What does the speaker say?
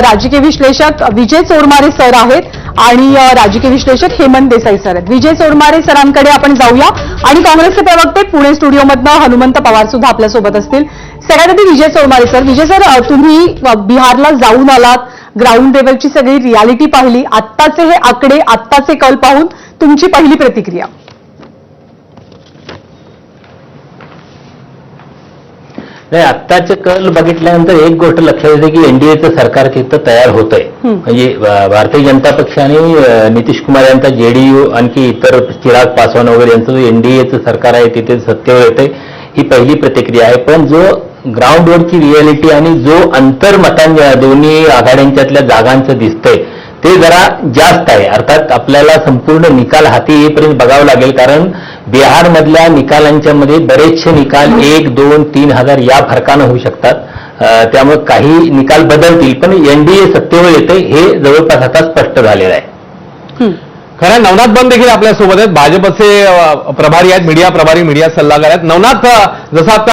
राजकीय विश्लेषक विजय चोरमारे सर आहेत आणि राजकीय विश्लेषक हेमंत देसाई सर आहेत. विजय चोरमारे सरांकडे आपण जाऊया आणि काँग्रेसचे प्रवक्ते पुणे स्टुडिओमधनं हनुमंत पवार सुद्धा आपल्यासोबत असतील. सगळ्यात आधी विजय चोरमारे सर. विजय सर तुम्ही बिहारला जाऊन आलात ग्राउंड लेवलची सगळी रियालिटी पाहिली. आत्ताचे हे आकडे आत्ताचे कल पाहून तुमची पहिली प्रतिक्रिया. नाही आत्ताचे कल बघितल्यानंतर एक गोष्ट लक्षात येते की एनडीएचं सरकार तिथं तयार होत आहे. म्हणजे भारतीय जनता पक्ष आणि नितीश कुमार यांचा जेडीयू आणखी इतर चिराग पासवान वगैरे यांचं जो एनडीएचं सरकार आहे तिथे सत्तेवर येते ही पहिली प्रतिक्रिया आहे पण जो ग्राउंडवरची रियालिटी आणि जो अंतर मतां दोन्ही आघाड्यांच्यातल्या जागांचं दिसतंय ते जरा जास्त आहे. अर्थात आपल्याला संपूर्ण निकाल हाती येईपर्यंत बघावं लागेल कारण बिहारमधल्या निकालांच्या मध्ये बरेचसे निकाल एक दोन तीन हजार या फरकानं होऊ शकतात. त्यामुळे काही निकाल बदलतील पण एनडीए सत्तेवर येते हे जवळपास आता स्पष्ट झालेलं आहे. खरं नवनाथ बंद देखील आपल्यासोबत आहेत. भाजपचे प्रभारी आहेत मीडिया प्रभारी मीडिया सल्लागार आहेत. नवनाथ जसं आता